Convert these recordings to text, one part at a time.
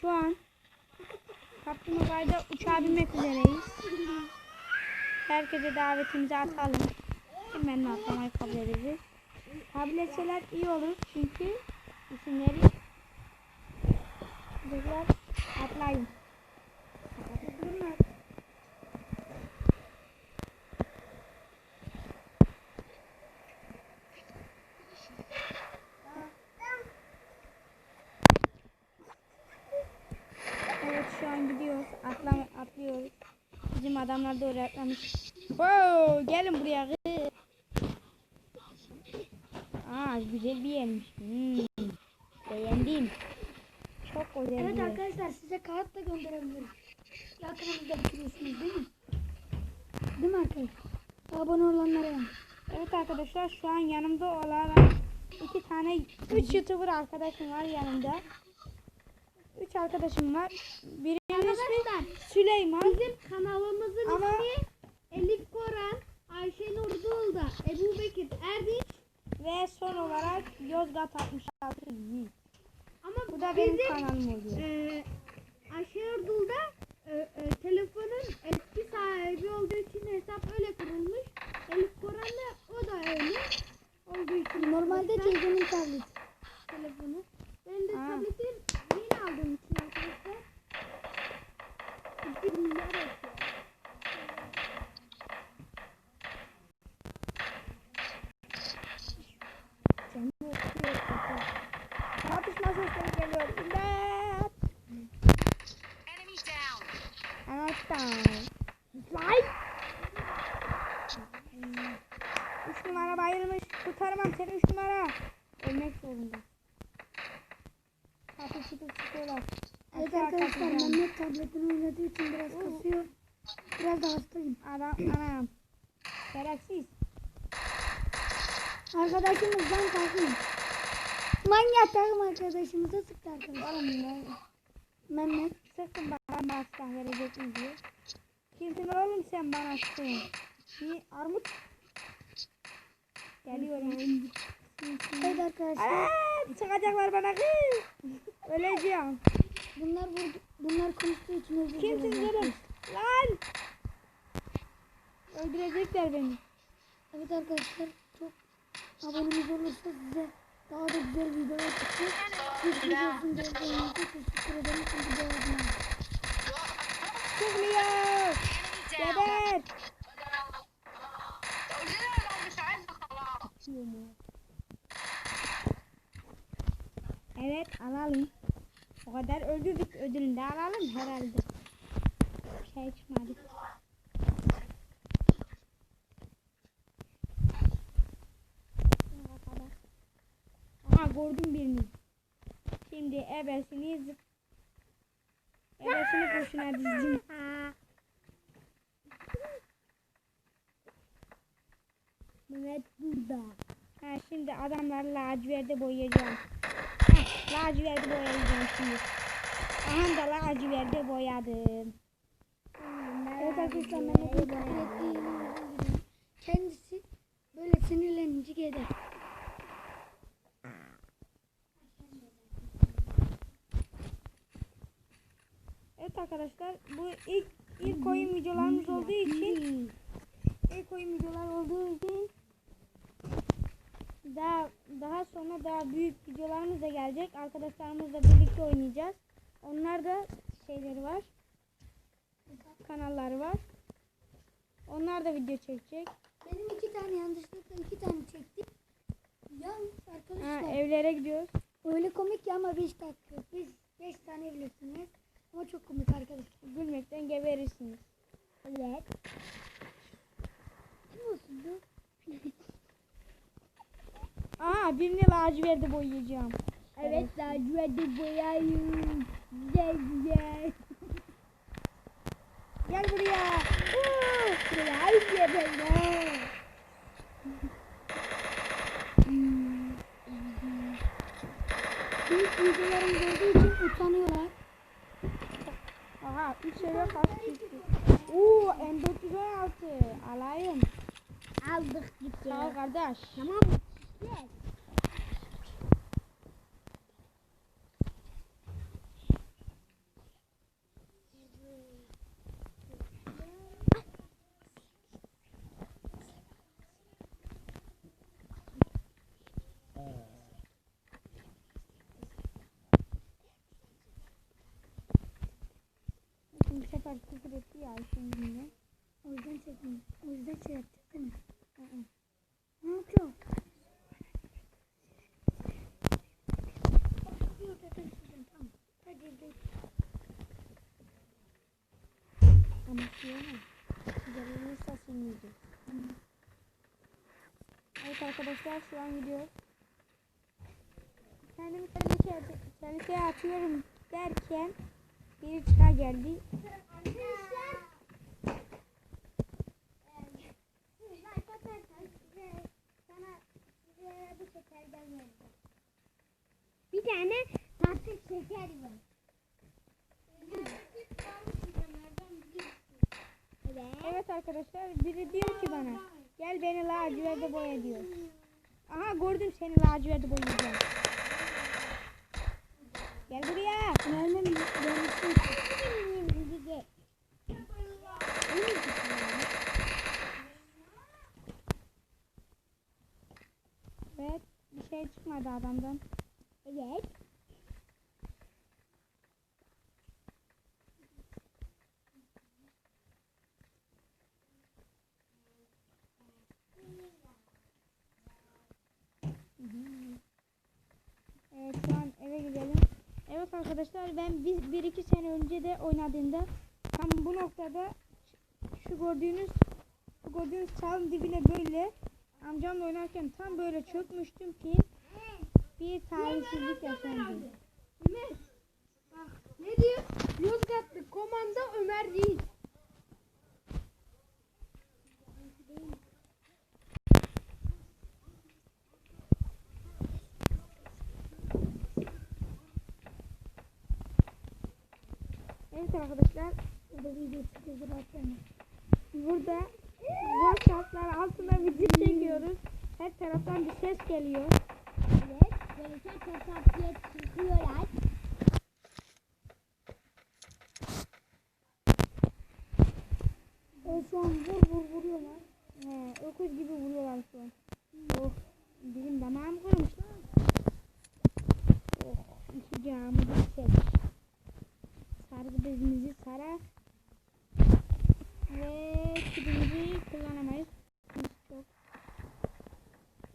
Şu an Kaplumbağa'da uçağa binmek üzereyiz. Herkese davetimizi atalım. Hemen atlamayı kabul edeceğiz. Kabul etseler iyi olur çünkü isimleri Çocuklar atlayın. Evet şu an gidiyoruz. Atla, atlıyoruz. Bizim adamlar da oraya atlamış. Wow, gelin buraya. Aa güzel bir yermiş. Hmm, beğendim. Çok güzel bir Evet yer. arkadaşlar size kağıt da gönderebilirim. Yakınımızda bitiriyorsunuz değil mi? Değil mi arkadaşlar? Abone olanlara. Evet arkadaşlar şu an yanımda olan iki tane, üç YouTuber arkadaşım var yanımda. Üç arkadaşım var. Birinin ismi Süleyman. Bizim kanalımızın Ama- ismi Elif Koran, Ayşe Nurdoğlu, Ebu Bekir Erdinç. Ve son olarak Yozgat 66 Yiğit. Ama Bu da benim bizim kanalım oluyor. e, Ayşe Nurdoğlu da e, e, telefonun eski sahibi olduğu için hesap öyle kurulmuş. Elif Koran da o da öyle olduğu için. Normalde teyzemin tableti. telefonu. Ben de Ha. tableti yeni aldığım için arkadaşlar. 2 milyar yapıyor. Çarpışma sesleri geliyor. İmdat! Enemies down. Anahtar. Like. Üç numara bayılmış. Kurtaramam seni üç numara. Ölmek zorunda. Kapı çıkıp çıkıyorlar. Evet Aşağı arkadaşlar tabletini oynadığı için biraz kasıyor. Biraz da hastayım. Adam, anam. Gereksiz. Arkadaşımızdan kalkın. Manyak takım arkadaşımıza sıktı arkadaşlar. Oğlum ben Mehmet. sakın bana silah verecek mi diye. Kimsin oğlum sen bana sıkın. Bir armut. Geliyorum. Evet arkadaşlar. Aa, sıkacaklar bana kız. Öleceğim. Bunlar vurdu, bunlar konuştuğu için özür Kimsin dileriz. oğlum? Lan. Öldürecekler beni. Evet arkadaşlar çok abonemiz olursa size daha da güzel videolar çıkacak. Siz videosun geldiğinizde teşekkür ederim. Bu arada Çıkmıyor. Geber. Evet alalım. O kadar öldürdük ödülünü de alalım herhalde. Bir şey çıkmadı. Aha gördüm birini. Şimdi ebesini zıp. Ebesini kurşuna dizdim. Mehmet burada. Ha şimdi adamları laciverde boyayacağım. Heh, laciverde boyayacağım şimdi. Aha da laciverde boyadım. Evet arkadaşlar yine özür dilerim. Kendisi böyle sinirlenince gider. Evet arkadaşlar bu ilk ilk oyun videolarımız olduğu için ilk oyun videolar olduğu için daha daha sonra daha büyük videolarımız da gelecek. Arkadaşlarımızla birlikte oynayacağız. Onlar da şeyleri var. Kanalları var. Onlar da video çekecek. Benim iki tane yanlışlıkla iki tane çektim. Ha, arkadaşlar evlere gidiyoruz. öyle komik ya ama 5 dakika. Biz 5 tane evlisiniz. Ama çok komik arkadaşlar. Gülmekten geberirsiniz. Evet. Kim olsun bu? Birini laciverde boyayacağım. Evet laciverde boyayım. Güzel güzel. Gel buraya. Oo! Laciverde. Büyük videolarım olduğu için utanıyorlar. Aha 3 seviye kaç çıktı. Oo M416 alayım. Aldık gitti. Sağ ol kardeş. Tamam? Yes. Sefer küfür etti ya şimdi. O yüzden çekmedim. O yüzden şey yaptık değil mi? Hı hı. Ne yapıyor? Ama şey ama. Zararlı saçılmıyordu. Evet arkadaşlar şu an gidiyor. Kendimi tehlikeye, tehlikeye atıyorum derken bir çıka geldi. Bir tane tatlı şeker var. Evet arkadaşlar biri diyor ki bana gel beni laciverde boya diyor. Aha gördüm seni laciverde boyayacağım. Gel buraya. Nereden gelmişsin? Evet bir şey çıkmadı adamdan. Evet. Evet şu an eve gidelim. Arkadaşlar ben bir, bir iki sene önce de oynadığımda tam bu noktada şu gördüğünüz şu gördüğünüz çalın dibine böyle amcamla oynarken tam böyle çökmüştüm ki bir talihsizlik yaşandı. Ne diyor? Yozgatlı komanda Ömer değil. Evet arkadaşlar Burada video çıkıyor zaten. burada zor şartlar altında video çekiyoruz. Her taraftan bir ses geliyor. Evet. Bereket hesaplıya çıkıyorlar. Evet şu an vur vur vuruyorlar. He, öküz gibi vuruyorlar şu an. Oh, bizim damağım kırmış lan. Oh, içeceğimizi seç. Sargı bezimizi sarar. Ve kibimizi kullanamayız. Çok.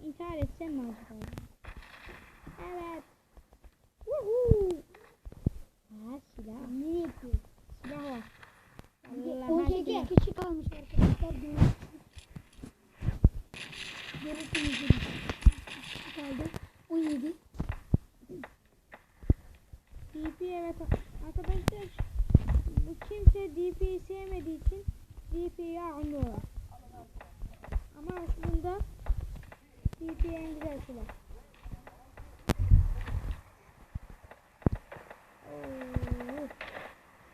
İntihar etsem mi acaba? Evet. Woohoo. Ha silah. Ne yapıyor? Silah var. O silah. kişi kalmış arkadaşlar. Görürsünüz. Kaldı. 17. DP evet arkadaşlar bu kimse DP'yi sevmediği için DP'yi almıyorlar. Ama aslında DP en güzel silah. Oo,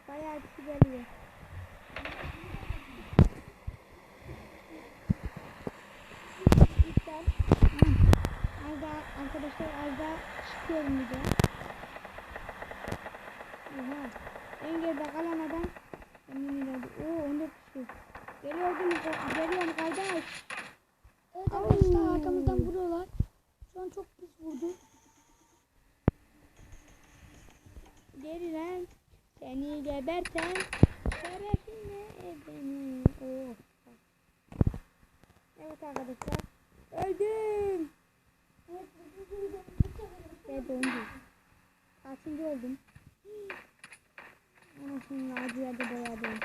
bayağı kişi geliyor. İptal. Hı. Az daha arkadaşlar az daha çıkıyorum bir de. Oha. En geride kalan adam emin geldi. Oo 14 kişi. Geliyordum, geliyorum kardeş. Evet arkadaşlar Au. arkamızdan vuruyorlar. Şu an çok pis vurdu. Geri lan. Seni geberten şerefine edeni. Oo. Evet arkadaşlar. Öldüm. Ve döndüm. Kaçıncı oldum? Anasını acıya da boyadım.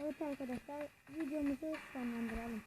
Evet arkadaşlar videomuzu sonlandıralım.